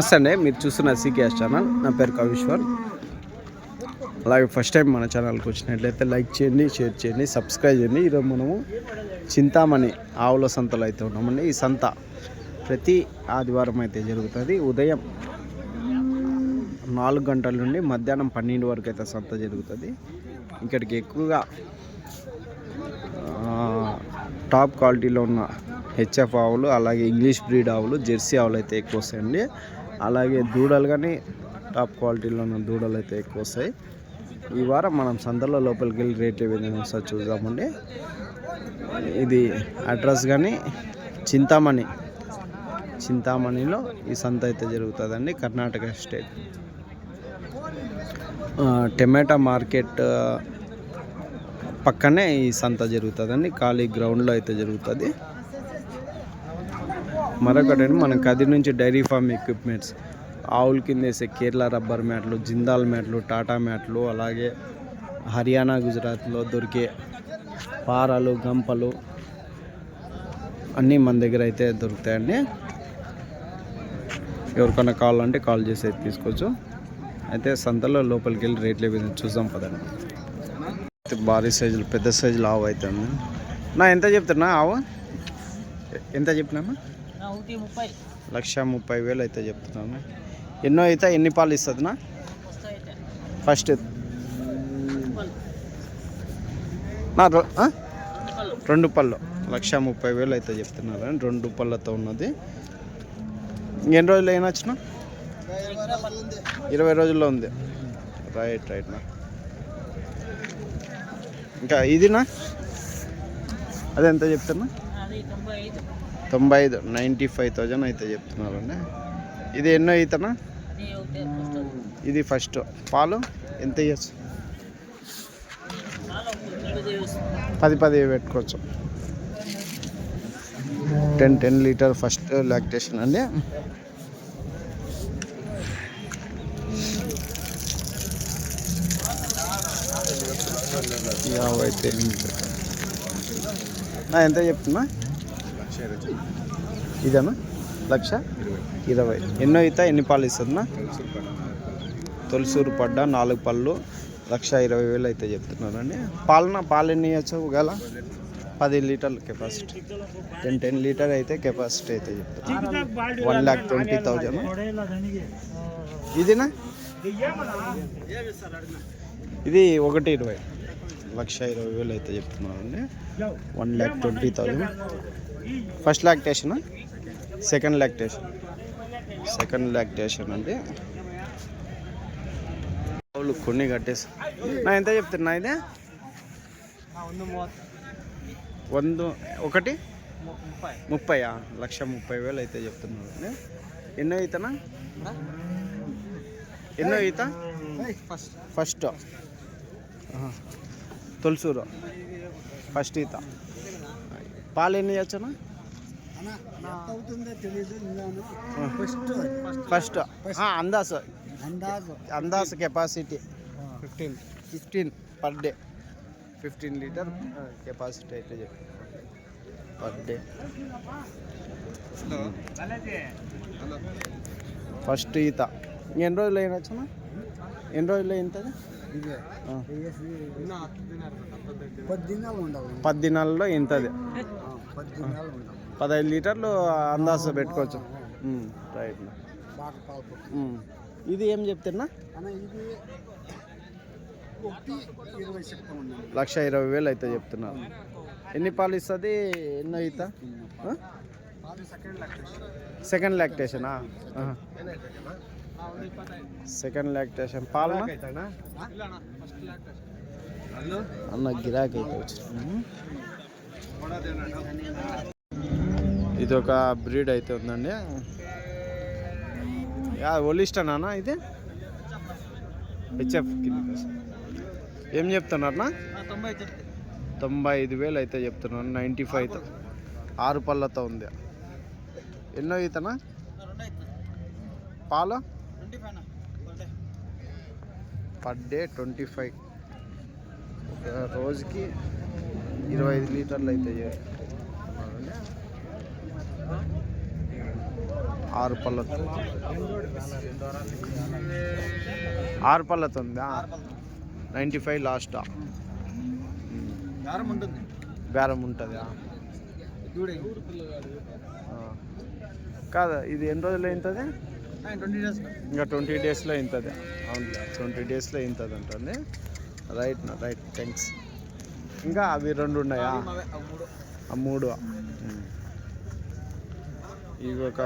నమస్తే అండి. మీరు చూస్తున్న సీకేఎస్ ఛానల్. నా పేరు కవిశ్వర్. అలాగే ఫస్ట్ టైం మన ఛానల్కి వచ్చినట్లయితే లైక్ చేయండి షేర్ చేయండి సబ్స్క్రైబ్ చేయండి. ఈరోజు మనము చింతామణి ఆవుల సంతలో అయితే ఉన్నామండి. ఈ సంత ప్రతి ఆదివారం అయితే జరుగుతుంది. ఉదయం నాలుగు గంటల నుండి మధ్యాహ్నం పన్నెండు వరకు అయితే సంత జరుగుతుంది. ఇక్కడికి ఎక్కువగా టాప్ క్వాలిటీలో ఉన్న హెచ్ఎఫ్ ఆవులు అలాగే ఇంగ్లీష్ బ్రీడ్ ఆవులు జెర్సీ ఆవులు అయితే ఎక్కువ వస్తాయండి. అలాగే దూడలు కానీ టాప్ క్వాలిటీలో ఉన్న దూడలు అయితే ఎక్కువ వస్తాయి. ఈ వారం మనం సంతలో లోపలికి వెళ్ళి రేట్ ఏ విధంగా చూద్దామండి. ఇది అడ్రస్ కానీ చింతామణి. చింతామణిలో ఈ సంత అయితే జరుగుతుందండి కర్ణాటక స్టేట్. టమాటా మార్కెట్ పక్కనే ఈ సంత జరుగుతుందండి. ఖాళీ గ్రౌండ్లో అయితే జరుగుతుంది. మరొకటి మన కది నుంచి డైరీ ఫార్మ్ ఎక్విప్మెంట్స్ ఆవుల కింద వేసే కేరళ రబ్బర్ మ్యాట్లు జిందాల్ మ్యాట్లు టాటా మ్యాట్లు అలాగే హర్యానా గుజరాత్లో దొరికే పారాలు గంపలు అన్నీ మన దగ్గర అయితే దొరుకుతాయండి. ఎవరికైనా కావాలంటే కాల్ చేసి అయితే తీసుకోవచ్చు. అయితే సంతలో లోపలికి వెళ్ళి రేట్లు ఏ విధంగా చూద్దాం పదండి. అయితే భారీ సైజులు పెద్ద సైజులు ఆవు అవుతుంది నా ఎంత చెప్తున్నా ఆవు? ఎంత చెప్పినామా లక్ష ముప్పై వేలు అయితే చెప్తున్నాను. ఎన్నో అయితే ఎన్ని పాలు ఇస్తుంది నా వస్తాయితే ఫస్ట్ నా? రెండు పళ్ళు. లక్ష ముప్పై వేలు అయితే చెప్తున్నారు. రెండు పళ్ళతో ఉన్నది. ఎన్ని రోజులు అయినా వచ్చిన? ఇరవై రోజుల్లో ఉంది. రైట్ రైట్ నా ఇంకా ఇదినా? అదే ఎంత చెప్తున్నా తొంభై ఐదు నైంటీ ఫైవ్ థౌజండ్ అయితే చెప్తున్నారండి. ఇది ఎన్నో అవుతానా ఇది ఫస్ట్. పాలు ఎంత ఇవ్వచ్చు పది పది పెట్టుకోవచ్చు. Ten ten litre first lactation అండి. యాభై అయితే నా ఇదేనా? లక్ష? ఇరవై. ఎన్నో ఇతా ఎన్ని పాలు ఇస్తుందా? తొలిసూరు పడ్డ నాలుగు పళ్ళు. లక్ష ఇరవై వేలు అయితే చెప్తున్నారండి. పాలన పాలు ఎన్ని ఇవ్వచ్చు ఒకవేళ? పది లీటర్ల కెపాసిటీ. టెన్ టెన్ లీటర్ అయితే కెపాసిటీ అయితే చెప్తున్నారు. One lakh twenty thousand. ఇదినా? ఇది ఒకటి ఇరవై. లక్ష ఇరవై వేలు అయితే చెప్తున్నారండి. One lakh twenty thousand. First lactation second lactation. Second lactation అండి వాళ్ళు కొన్ని కట్టేసి. నా ఎంత చెప్తున్నా ఇదే? వంద ఒకటి? ముప్పై. లక్ష ముప్పై వేలు అయితే చెప్తున్నాడు. అండి ఎన్నో ఈతనా ఎన్నో ఈత? ఫస్ట్. తొలసూరు. ఫస్ట్ ఈత. పాలు ఎన్ని ఇవ్వచ్చునా ఫస్ట్. ఫస్ట్. అందాస్ అందాజు. అందాస్ capacity. Fifteen. Fifteen per day. Fifteen litre capacity అయితే చెప్పి. Per day. ఫస్ట్ ఈత. ఎన్ని రోజులు అయినా వచ్చునా ఎన్ని రోజులు అయింది పది దినాల్లో ఉండవు. పదహైదు లీటర్లు అందాస పెట్టుకోవచ్చు. రైట్ ఇది ఏం చెప్తున్నా? లక్ష ఇరవై వేలు అయితే చెప్తున్నారు ఎన్ని పాలు ఇస్తుంది? ఎన్నో ఈత? సెకండ్ సెకండ్ లాక్టేషనా సెకండ్ లాక్టేషన్ పాలన? అన్న గిరాకీ ఇది ఒక బ్రీడ్ అయితే ఉందండి. యా ఒలిస్టనా ఇది? హెచ్ఎఫ్ ఏం చెప్తున్నారన్నా తొంభై తొంభై ఐదు వేలు అయితే చెప్తున్నాను. నైంటీ ఫైవ్ ఆరు పళ్ళతో ఉంది. ఎన్నో ఈతనా? పాలు? పర్ డే ట్వంటీ ఫైవ్ రోజుకి ఇరవై ఐదు లీటర్లు అయితే చేస్తున్నారండి. ఆరు పళ్ళతో. ఆరు పళ్ళతో ఉందా? నైంటీ ఫైవ్ లాస్టా. దారం ఉంటుంది. బేరం ఉంటుందా. కాదా ఇది ఎన్ని రోజులు అవుతుంది? ఇంకా ట్వంటీ డేస్లో అవుతుంది అవును ట్వంటీ డేస్లో అవుతుంది అంటుంది. రైట్ రైట్ థ్యాంక్స్ ఇంకా అవి రెండు ఉన్నాయా? మూడు. ఆ మూడు. ఉమ్. ఇవి ఒక.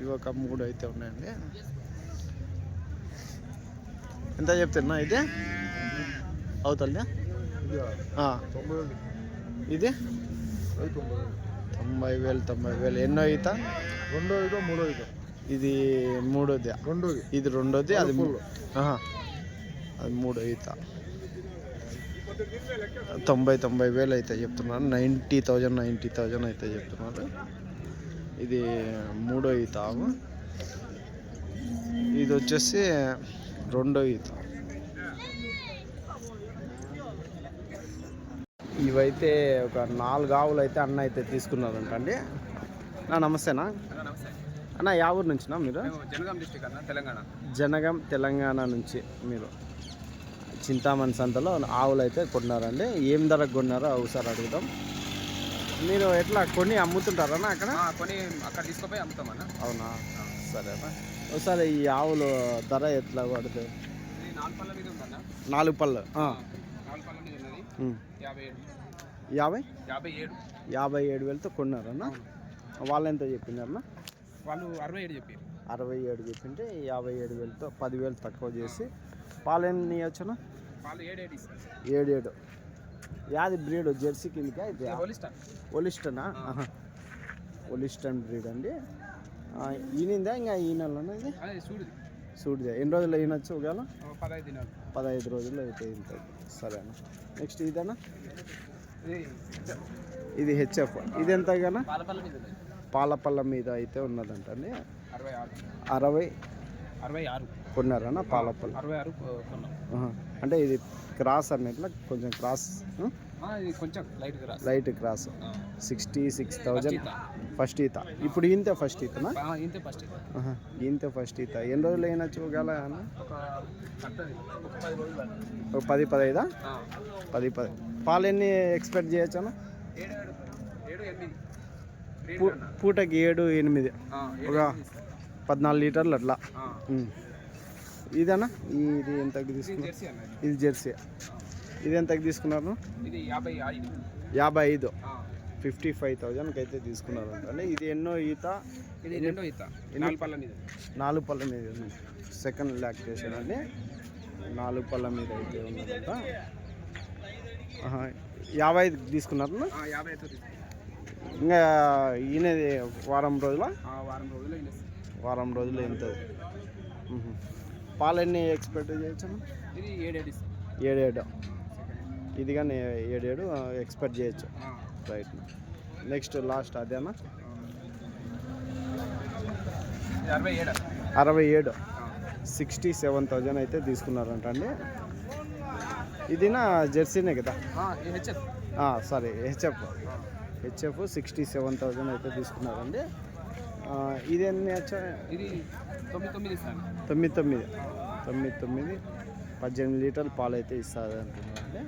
ఇవి ఒక మూడు అయితే ఉన్నాయండి. ఎంత చెప్తున్నా ఇది? అవుతుందా? ఆ. తొంభై ఉంది. ఇది? తొంభై వేలు తొంభై వేలు ఎన్నో ఈత? రెండో ఐదో మూడో ఐదో ఇది మూడోది. రెండోది. ఇది రెండోది అది. అది మూడో ఈత. తొంభై తొంభై వేలు అయితే చెప్తున్నారు. నైంటీ థౌజండ్ నైంటీ థౌజండ్ అయితే చెప్తున్నారు. ఇది మూడో ఈత. ఇది వచ్చేసి రెండో ఈత. ఇవైతే ఒక నాలుగు ఆవులు అయితే అన్న అయితే తీసుకున్నారంటండి నా నమస్తేనా? అన్న యా ఊరు నుంచినా మీరు? జనగాం డిస్టిక్ అన్న తెలంగాణ. జనగం తెలంగాణ నుంచి మీరు. చింతామణి సంతలో ఆవులు అయితే కొన్నారండి. ఏం ధరకు కొన్నారో ఒకసారి అడుగుదాం. మీరు ఎట్లా కొని అమ్ముతుంటారన్నా అక్కడ? కొని అక్కడ తీసుకుపోయి అమ్ముతామన్న. అవునా? సరేనా ఒకసారి ఈ ఆవులు ధర ఎట్లా పడుతుంది నాలుగు పళ్ళ మీద ఉందన్న. నాలుగు పళ్ళు. ఆ. నాలుగు పళ్ళ మీద ఉన్నది. ఉమ్. యాభై ఏడు. యాభై? ఏడు. యాభై ఏడు వేలతో కొన్నారన్నా? వాళ్ళు ఎంత చెప్పినారన్నా వాళ్ళు అరవై ఏడు చెప్పారు. అరవై ఏడు చెప్పింటే యాభై ఏడు వేలతో పదివేలు తక్కువ చేసి పాలు ఎన్ని ఇవ్వచ్చునా ఏడు ఏడు యాది బ్రీడ్? జెర్సీ కిందకి అయితే ఒలిస్టనా. ఒలిస్టన్ బ్రీడ్ అండి. ఈనిందా ఇంకా ఈనెలనా ఇది? చూడు సూడిదా ఎన్ని రోజులు ఈనొచ్చు ఒకవేళ? పదహైదు దినాలు. పదహైదు రోజుల్లో అయితే ఇంతది సరేనా. నెక్స్ట్ ఇదేనా? ఇది ఇది హెచ్ఎఫ్. ఇది ఎంత గానా పాలపల్ల మీద అయితే ఉన్నదంట అండి అరవై అరవై ఆరు. కొన్నారనా పాలపల్ల? అరవై ఆరు. అంటే ఇది క్రాస్ అన్నట్లా కొంచెం క్రాస్ కొంచెం light cross sixty six thousand. First ఈత. ఇప్పుడు ఈంతే ఫస్ట్ ఈతనా? ఇంతే ఫస్ట్. ఈంతే. ఫస్ట్ ఈత. ఎన్ని రోజులు ఒకవేళ అన్న? ఒక పది పదైదా. పది పది. పాలు ఎన్ని ఎక్స్పెక్ట్ చేయొచ్చు అన్న. పూటకి ఏడు ఎనిమిది. ఒక. పద్నాలుగు లీటర్లు అట్లా. ఇదన్నా ఇది జెర్సీ అన్న ఇది జెర్సీ. ఇది ఎంతకి తీసుకున్నారు? ఇది యాభై ఐదు. యాభై ఐదు. ఆ. ఫిఫ్టీ ఫైవ్ థౌజండ్కి అయితే తీసుకున్నారు అంటే ఇది ఎన్నో ఈత? ఇది రెండో ఈత. నాలుగు పళ్ళ మీద. నాలుగు పళ్ళ మీద ఉంది. సెకండ్ లాక్టేషన్ అండి. నాలుగు పళ్ళ మీద అయితే ఉన్నదంట యాభై ఐదు తీసుకున్నారు యాభై. ఇంకా ఈయనది వారం రోజుల? వారం రోజులు అయినా వారం రోజులు ఎంత పాలన్నీ ఎక్స్పెక్ట్ చేయొచ్చు ఇది ఏడేడు ఏడేడు. ఇది కానీ ఏడేడు ఎక్స్పెక్ట్ చేయొచ్చు. రైట్ నెక్స్ట్ లాస్ట్ అదేనా ఇది అరవై ఏడు. సిక్స్టీ సెవెన్ థౌజండ్ అయితే తీసుకున్నారంట అండి. ఇదినా జెర్సీనే కదా? ఇది sorry HF. HF. Sixty seven thousand అయితే తీసుకున్నారండి. ఇది ఎన్ని ఇది తొమ్మిది తొమ్మిది తొమ్మిది తొమ్మిది. పద్దెనిమిది లీటర్ల పాలు అయితే ఇస్తుంది అంటున్నారండి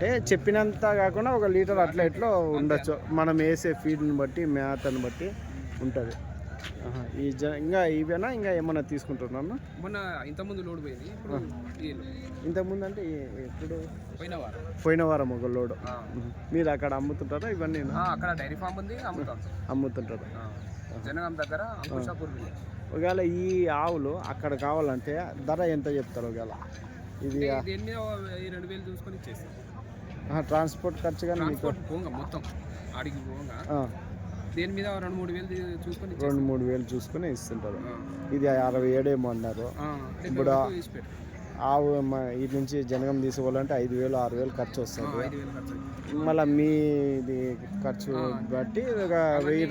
అంటే చెప్పినంత కాకుండా ఒక లీటర్ అట్లా ఇట్లా ఉండొచ్చు. మనం వేసే ఫీడ్ని బట్టి మేతని బట్టి ఉంటుంది. ఈ జ ఇంకా ఇవేనా? ఇంకా ఏమన్నా తీసుకుంటున్నాను మొన్న ఇంతకుముందు లోడ్ పోయింది. ఇంతకుముందు అంటే ఎప్పుడు? పోయిన వారం. పోయిన వారం ఒక లోడు. మీరు అక్కడ అమ్ముతుంటారా? ఇవన్నీ అక్కడ డైరీ ఫామ్ ఉంది అమ్ముతాం. అమ్ముతుంటారు. జనగాం దగ్గర ఒకవేళ ఈ ఆవులు అక్కడ కావాలంటే ధర ఎంత చెప్తారు ఒకవేళ? ఇది రెండు వేలు చూసుకొని ఇచ్చేస్తాం. ట్రాన్స్పోర్ట్ ఖర్చు కానీ మీకు ట్రాన్స్పోర్ట్ పోగా మొత్తం. ఆడికి పోగా. దేని మీద రెండు మూడు వేలు చూసుకొని రెండు మూడు వేలు చూసుకుని ఇస్తుంటారు. ఇది అరవై ఏడేమో అన్నారు. ఇప్పుడు. ఆవు మ- ఇటు నుంచి జనగం తీసుకోవాలంటే ఐదు వేలు ఆరు వేలు ఖర్చు వస్తుంది. మళ్ళీ మీది ఖర్చు బట్టి ఒక వెయ్యి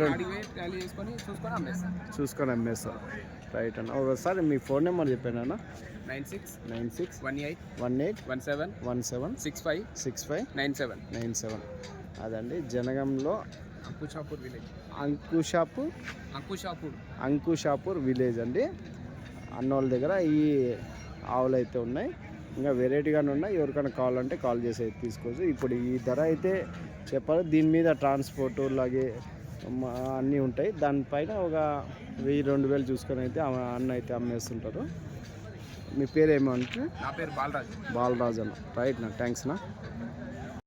చేసుకొని అమ్మేస్తాం. రైట్ అన్న. ఒకసారి మీ ఫోన్ నెంబర్ చెప్పాను nine six nine six one eight one eight one seven one seven six five six five nine seven nine seven. అదండి జనగంలో అంకుషాపూర్ విలేజ్. అంకుషాపు అంకుషాపూర్. అంకుషాపూర్ విలేజ్ అండి. అన్నోళ్ళ దగ్గర ఈ ఆవులు అయితే ఉన్నాయి. ఇంకా వెరైటీగానే ఉన్నాయి. ఎవరికైనా కావాలంటే కాల్ చేసి అయితే తీసుకోవచ్చు. ఇప్పుడు ఈ ధర అయితే చెప్పాలి. దీని మీద ట్రాన్స్పోర్ట్ అలాగే అన్నీ ఉంటాయి. దానిపైన ఒక వెయ్యి రెండు వేలు చూసుకొని అయితే అన్న అయితే అమ్మేస్తుంటారు. మీ పేరు ఏమంటారు నా పేరు బాలరాజు. బాలరాజు అన్న రైట్ నా థ్యాంక్స్ నా